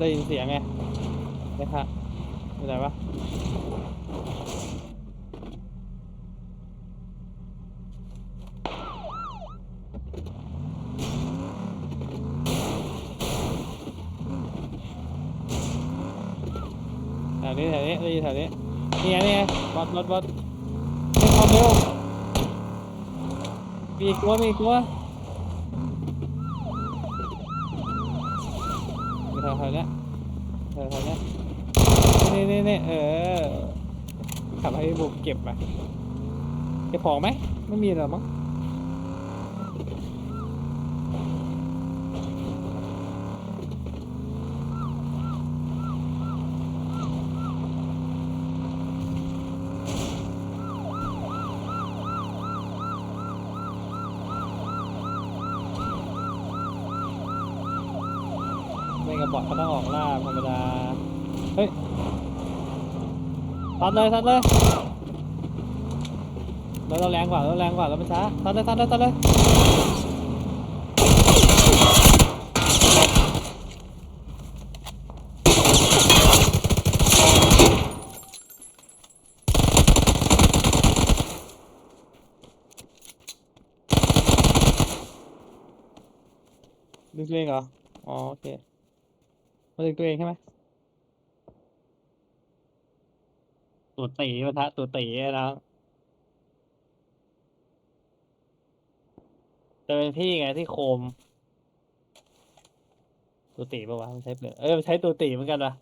ได้ยินเสียงไงนะครับไม่ได้ปะแถวนี้แถวนี้ได้ยินแถวนี้นี่ไงนี่ไงบอสบอสบอสเร่งความเร็วมีกตัวมีกตัวมีแถวแถวเนี้ยแถวแถวเนี้ยนี่นี่นี่เออขับให้บุกเก็บไปเก็บของไหมไม่มีหรอมั้ง ไม่กระบอกก็ต้องออกล่าธรรมดา เฮ้ย ทัดเลยทัดเลยเราเราแรงกว่าเราแรงกว่าเราไม่ช้าทัดเลยทัดเลยทัดเลยดึงตัวเองเหรอ อ๋อ โอเค มาดึงตัวเองใช่ไหม ตัวตีปะทะตัวตีอะนะจะเป็นพี่ไงที่โคม ตัวตีปะวะมันใช้เปลือกเออมันใช้ตัวตีเหมือนกันวะ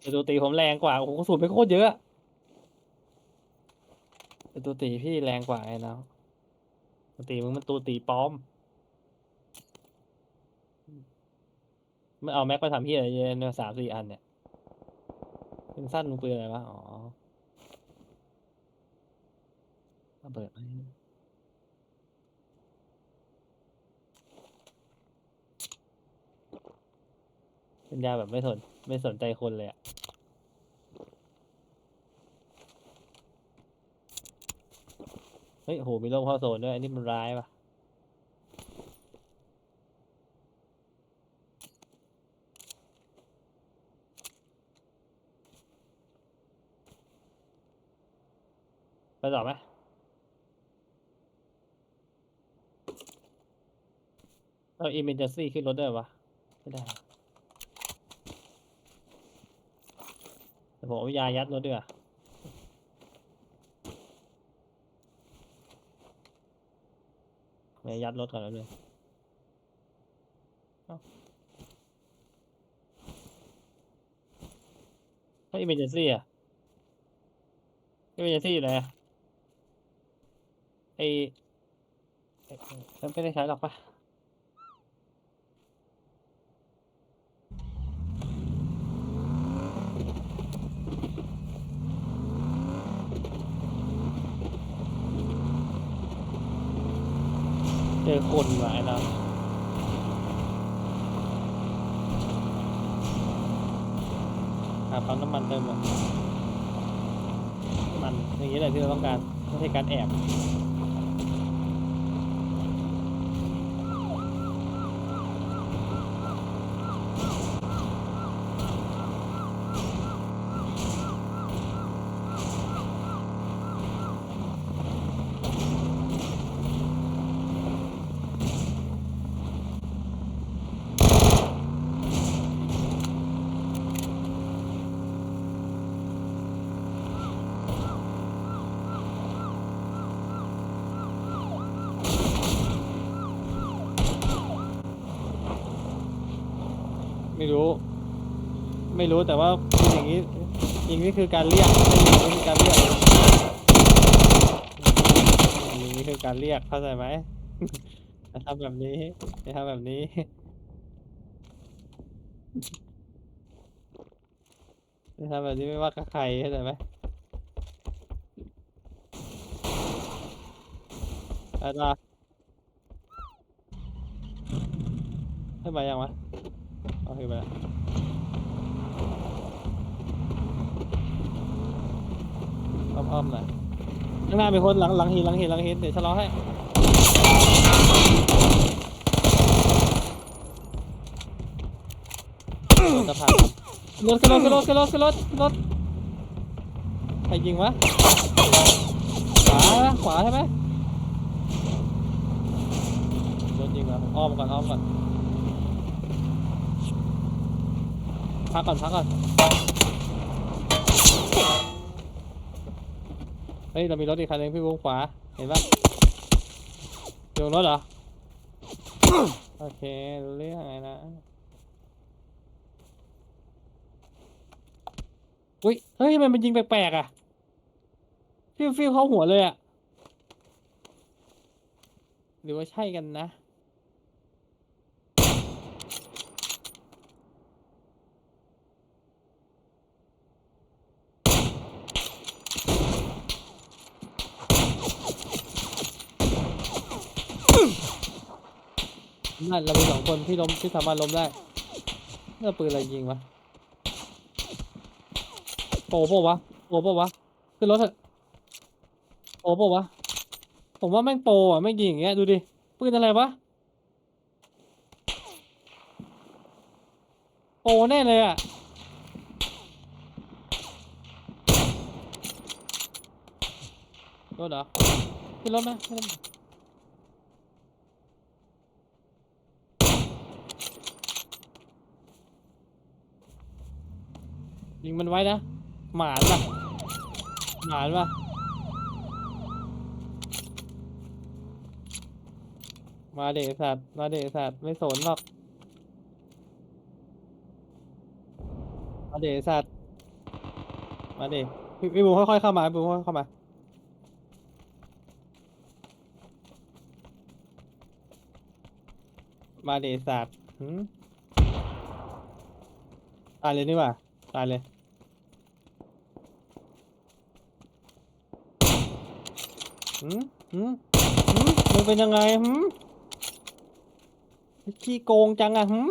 แต่ตัวตีผมแรงกว่าโอ้โหกระสุนไปโคตรเยอะแต่ตัวตีพี่แรงกว่าไอ้นะตัวตีมึงมันตัวตีปลอมไม่เอาแม็กไปทำที่อะไรเยเนี่ยสามสี่อันเนี่ยเป็นสั้นมึงปืนอะไรวะ อ๋อ ระเบิดไหมเป็นยาแบบไม่สนไม่สนใจคนเลยอะเฮ้ยโหมีโล่เข้าโซนด้วย อันนี้มันร้ายปะไปต่อไหม เอาอิมเมนเจซี่ขึ้นรถได้ปะไม่ได้แต่ผมเอายายัดรถด้วยไม่ยัดรถก่อนแล้วเลยเฮ้ยอิมเมนเจซี่อะอิมเมนเจซี่อยู่ไหนอะไอเอ้ยมันไม่ได้ใช้หรอกปะ เจอคนว่ะไอ้เราหาปั๊มน้ำมันเติมก่อนน้ำมันอย่างนี้แหละที่เราต้องการไม่ใช่การ แอบ ไม่รู้ ไม่รู้แต่ว่าอย่างนี้อย่างนี้คือการเรียกอย่างนี้คือการเรียกอย่างนี้คือการเรียกเข้าใจไหมทำแบบนี้ทำแบบนี้ทำแบบนี้ไม่ว่ากับใครเข้าใจไหมไปต่อขึ้นมายังวะ เอาขึ้นมาแล้วอ้อมๆหน่อยข้างหน้ามีคนหลังหลังหินหลังหินหลังหินเดี๋ยวชะลอให้ต่อสะพานครับรถขึ้นรถขึ้นรถขึ้นรถขึ้นรถขึ้นรถใครยิงวะขวานะขวาใช่ไหมรถยิงวะอ้อมก่อนอ้อมก่อน พักก่อนพักก่อนเฮ้ยเรามีรถอีกคันหนึงพี่วงขวาเห็นปะอยู่ตรงรถเหรอโอเคเรื่องไงนะอุ้ยเฮ้ยทำไมมันยิงแปลกๆอะฟิวฟิวเข้าหัวเลยอะหรือว่าใช่กันนะ นั่นเรามีสองคนที่ล้มที่สามารถล้มได้เมื่อปืนอะไรยิงวะโปโปะวะโปโปะวะขึ้นรถเถอะโปโปะวะผมว่าแม่งโปอะแม่งยิงอย่างเงี้ยดูดิปืนอะไรวะโปแน่เลยอะรถเหรอขึ้นรถไหมขึ้นรถไหม ยิงมันไว้นะ หมานปะหมานปะมาเดสัตว์มาเดสัตว์ไม่สนหรอก มาเดสัตว์มาเดพี่บูมค่อยๆเข้ามาพี่บูมค่อยๆเข้ามามาเดสัตว์ตายเลยนี่ว่า ตายเลย หืมหืมหืมมึงเป็นยังไงหืมขี้โกงจังอะหืม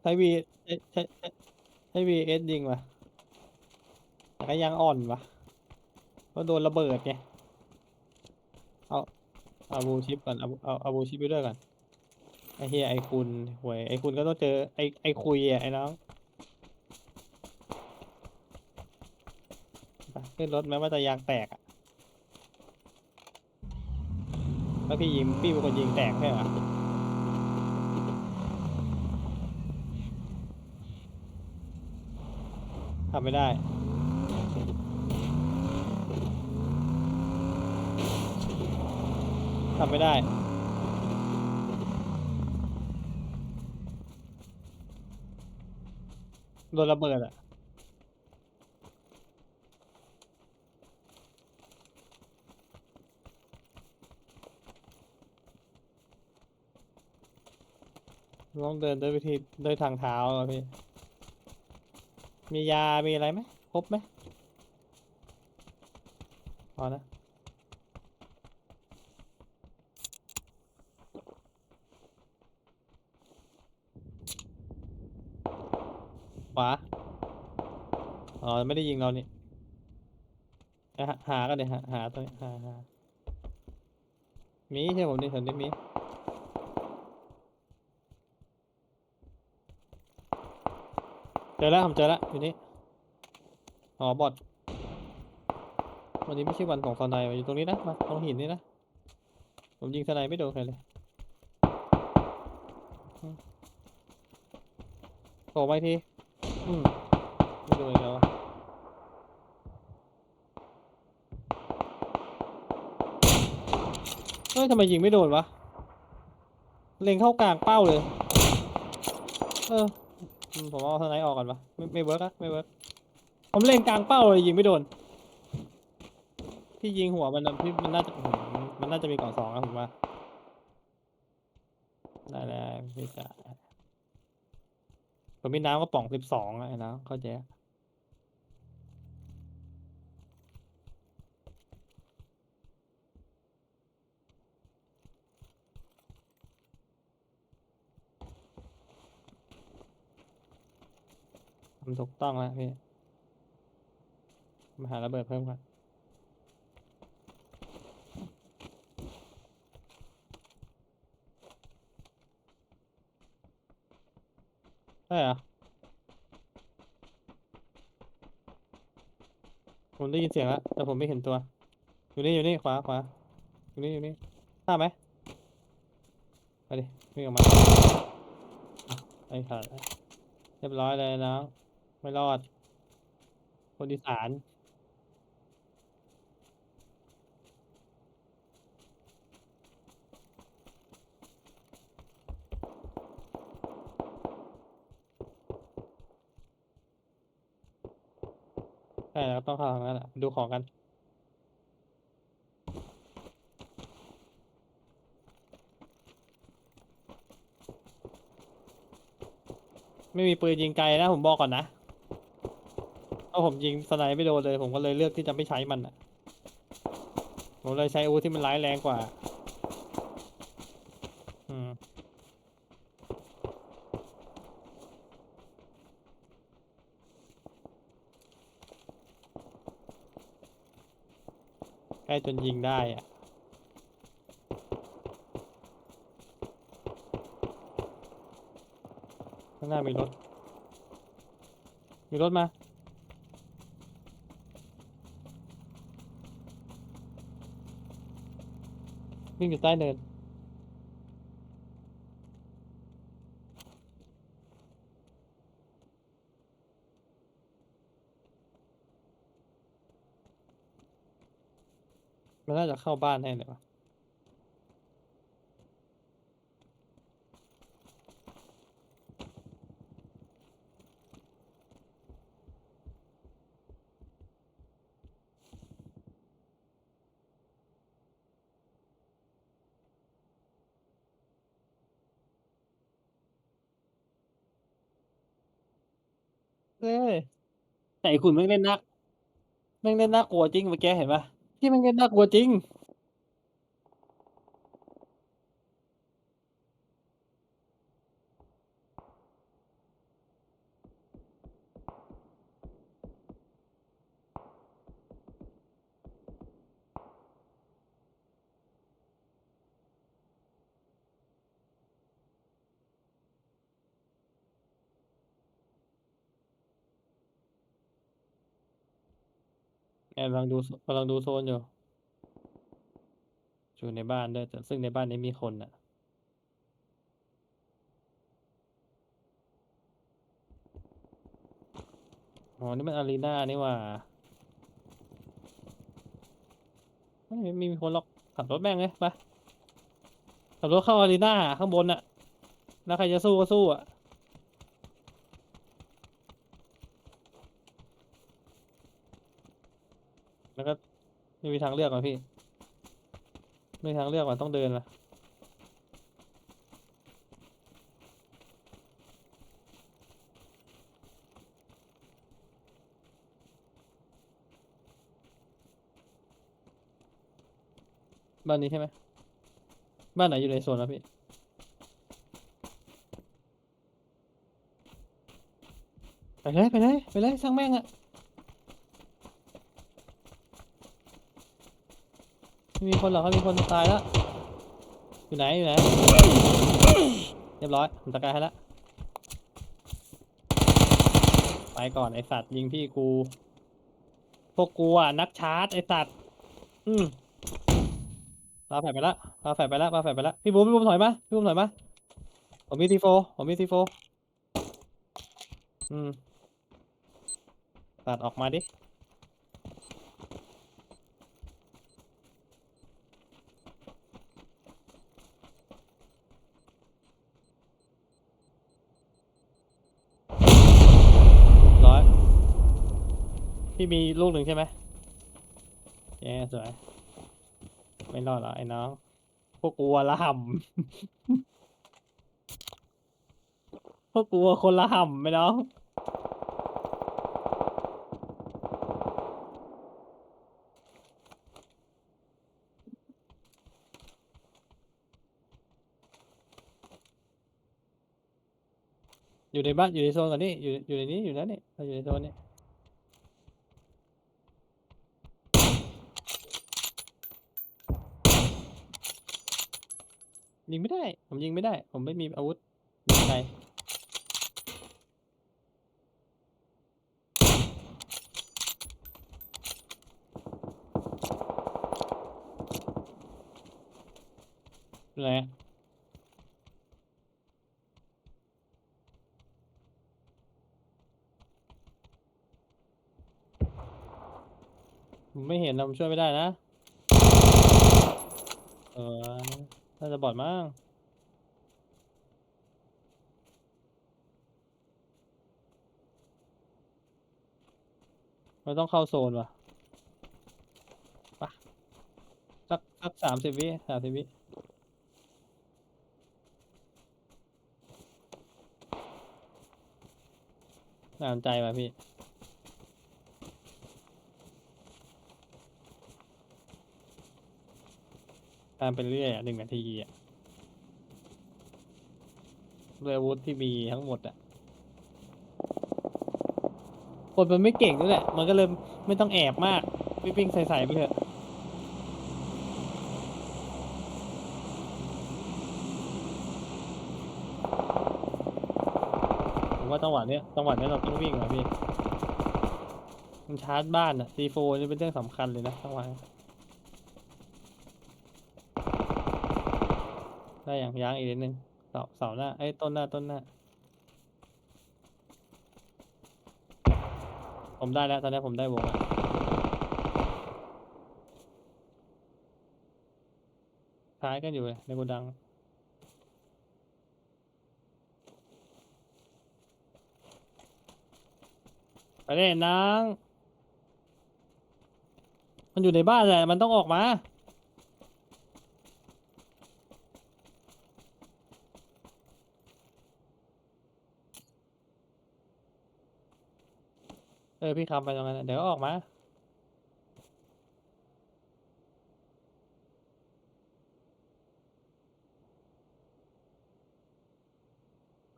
ใช้วีใช้ใช้ใช้วีเอสยิงวะแต่ก็ยังอ่อนวะก็โดนระเบิดไง เอาเอาบูชิปก่อน เอาเอาเอาบูชิปไปด้วยก่อนไอ้เฮียไอ้คุณหวยไอ้คุณก็ต้องเจอไอ้ไอ้คุยอะไอ้น้องไป ขึ้นรถแม้ว่าจะยางแตกอะแล้วพี่ยิงพี่เป็นคนยิงแตกใช่ไหมทำไม่ได้ทำไม่ได้ โดนระเบิดอะ ต้องเดินด้วยวิธีด้วยทางเท้าอะพี่ มียา มีอะไรไหมครบไหมพอนะขวาอ๋อ ไม่ได้ยิงเรานี่หาหากันเลยหาหาตัวนี้หาหามีใช่ผมนี่ผมนี่มี จอแล้วผมเจอแล้วอยู่นี่อ๋อบอทวันนี้ไม่ใช่วันของสไนด์อยู่ตรงนี้นะมาตรงหินนี่นะผมยิงสไนด์ไม่โดนใครเลยอืมโผล่ไปทีอืมไม่โดนแล้วเฮ้ยทำไมยิงไม่โดนวะเล็งเข้ากลางเป้าเลย เออ อืมผมเอาสไนด์ออกก่อนปะไม่ไม่เวิร์กอะไม่เวิร์กผมเล็งกลางเป้าเลยยิงไม่โดน ที่ยิงหัวมันนะพี่มันน่าจะมันน่าจะมีกล่องสองนะผมว่าได้แล้วพี่จ๋าผมมีน้ำก็ป่องสิบสองอะไอ้น้ำเข้าใจ อะทำถูกต้องแล้วพี่มาหาระเบิดเพิ่มก่อนช่เหรอผมได้ยินเสียงแล้ว แต่ผมไม่เห็นตัว อยู่นี่ อยู่นี่ ขวาขวาอยู่นี่ อยู่นี่ฆ่าไหมไปดิวิ่งออกมาไอ้ขาดเรียบร้อยเลยน้อง ไม่รอด คนอีสาน ใช่แล้วต้องเข้าทางนั้นแหละดูของกัน ไม่มีปืนยิงไกลนะ ผมบอกก่อนนะ ราะผมยิงสไนป์ไม่โดนเลย ผมก็เลยเลือกที่จะไม่ใช้มันอะผมเลยใช้อาวุธที่มันร้ายแรงกว่า อืมใกล้จนยิงได้อะข้างหน้ามีรถ มีรถมา วิ่งอยู่ใต้เนินมันน่าจะเข้าบ้านแน่เลยวะเฮ้ย แต่ไอ้คุณแม่งเล่นนักแม่งเล่นน่ากลัวจริงเมื่อกี้เห็นปะที่แม่งเล่นน่ากลัวจริง แอบกำลังดูโซกำลังดูโซนอยู่ อยู่ในบ้านด้วยแต่ซึ่งในบ้านนี้มีคนอะอ๋อ นี่มันอารีนานี่ว่าไม่มีคนหรอกขับรถแม่งเลยไปขับรถเข้าอารีนาข้างบนอะแล้วใครจะสู้ก็สู้อะ แล้วก็ ไม่มีทางเลือกอะพี่ ไม่มีทางเลือกมันต้องเดินละบ้านนี้ใช่ไหม บ้านไหนอยู่ในโซนแล้วพี่ ไปเลยไปเลยไปเลยช่างแม่งอะ มีคนหรอกเขามีคนตายแล้ว อยู่ไหนอยู่ไหน เรียบร้อยผมตะกายให้แล้วไปก่อนไอสัตว์ยิงพี่กู พวกกูอะนักชาร์จไอสัตว์ อืมปาแฝดไปแล้วปาแฝดไปแล้วปาแฝดไปแล้วพี่บูมพี่บูมถอยมาพี่บูมถอยมาผมมีทีโฟผมมีทีโฟอืมตัดออกมาดิ ร้อย พี่มีลูกหนึ่งใช่ไหมแย่สวย ไม่รอดหรอไอ้น้อง พวกกูอะละห่ำ พวกกูอะคนละห่ำไหมน้อง อยู่ในบ้านอยู่ในโซนก่อนนี่อยู่อยู่ในนี้อยู่นั่นนี่เราอยู่ในโซนนี่ ยิงไม่ได้ ผมยิงไม่ได้ ผมไม่มีอาวุธยิงไกลอะไรผมไม่เห็นเราช่วยไม่ได้นะ เออ น่าจะบอดมั้งเราต้องเข้าโซนว่ะไปะสักสักสามสิบวิสามสิบวิน่าสนใจว่ะพี่ ตามไปเรื่อยอะหนึ่งนาทีอะด้วยอาวุธที่มีทั้งหมดอะคนมันไม่เก่งด้วยแหละ มันก็เลยไม่ต้องแอบมากวิ่งใส่ๆไปเถอะผมว่าจังหวะเนี้ยจังหวะเนี้ยเราต้องวิ่งอะพี่มันชาร์จบ้านอะซีโฟนี่เป็นเรื่องสำคัญเลยนะจังหวะ ได้อย่างยางอีกนิดนึงเสาเสาหน้าไอ้ยต้นหน้าต้นหน้า ผมได้แล้วตอนนี้ผมได้วงแล้วท้ายกันอยู่เลยในโกดัง ไปเล่นนาง มันอยู่ในบ้านแหละมันต้องออกมา ออพี่คำไปตรงนั้น เดี๋ยวออกมา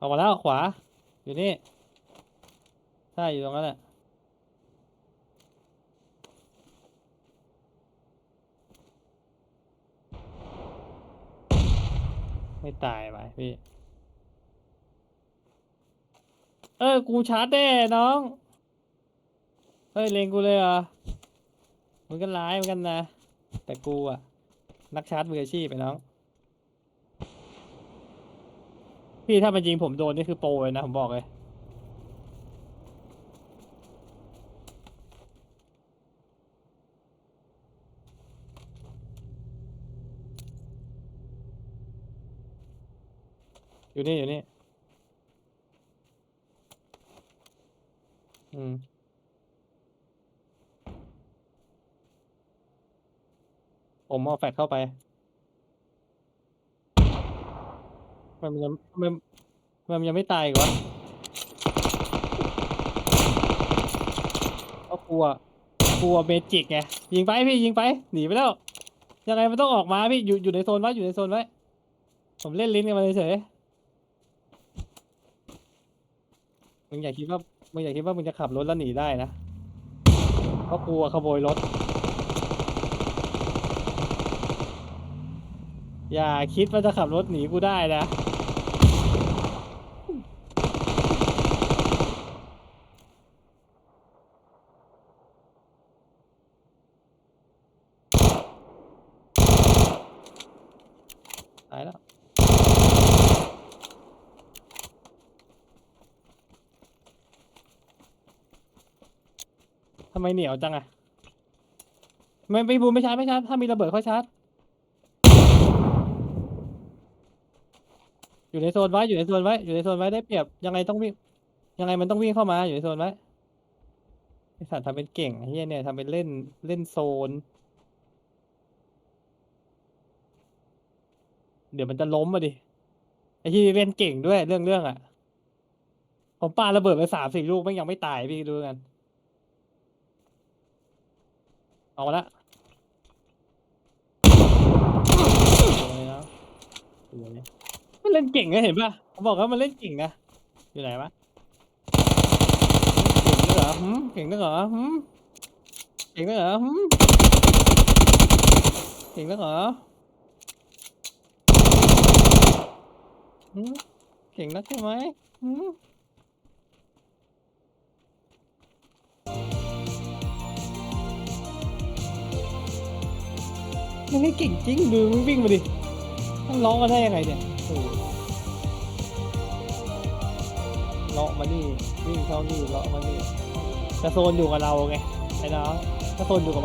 ออกมาแล้วขวา อยู่นี่ ใช่ อยู่ตรงนั้นแหละไม่ตายไปพี่ เออ กูชาร์จแน่น้อง เฮ้ยเลงกูเลยเหรอมึงก็ร้ายเหมือนกันนะ แต่กูอะนักชาร์จมืออาชีพไปน้อง พี่ถ้ามันยิงผมโดนนี่คือโปรเลยนะ ผมบอกเลย อยู่นี่ อยู่นี่ อืม ผมเอาแฟลชเข้าไป มันยังมันมันยังไม่ตายอีกวะก็กลัว กลัวเมจิกไง ยิงไปพี่ยิงไป หนีไปแล้ว ยังไงมันต้องออกมาพี่ อยู่อยู่ในโซนไว้อยู่ในโซนไว้ ผมเล่นลิ้นกันมาเฉยมึงอย่าคิดว่ามึงอย่าคิดว่ามึงจะขับรถแล้วหนีได้นะเพราะกลัวขโมยรถ อย่าคิดว่าจะขับรถหนีกูได้นะตายแล้วทำไมเหนียวจังอะไม่ไม่บูมไม่ชาร์จไม่ชาร์จถ้ามีระเบิดค่อยชาร์จ อยู่ในโซนไว้อยู่ในโซนไว้อยู่ในโซนไว้ได้เปรียบยังไงต้องวิ่งยังไงมันต้องวิ่งเข้ามาอยู่ในโซนไว้ไอสัตว์ทำเป็นเก่งไอ้เฮียเนี่ยทำเป็นเล่นเล่นโซน เดี๋ยวมันจะล้มมาดิไอ้ที่เล่นเก่งด้วยเรื่องเรื่องอะผมปาระเบิดไปสามสี่ลูกไม่งยังไม่ตายพี่ดูกัน เอาละโอ้ยแล้วโอ้ย มันเล่นเก่งนะเห็นป่ะผมบอกว่ามันเล่นเก่งนะอยู่ไหนวะเก่งด้วยเหรอหืมเก่งด้วยเหรอหืมเก่งด้วยเหรอหืมเก่งด้วยเหรอหืมเก่งนักใช่ไหมหืมมันไม่เก่งจริงดูมึงวิ่งมาดิมันล้องกันได้ยังไงเนี่ย เลาะมานี่วิ่งเข้านี่เลาะมานี่จะโซนอยู่กับเราไงไอ้น้องถ้าโซนอยู่กับมัน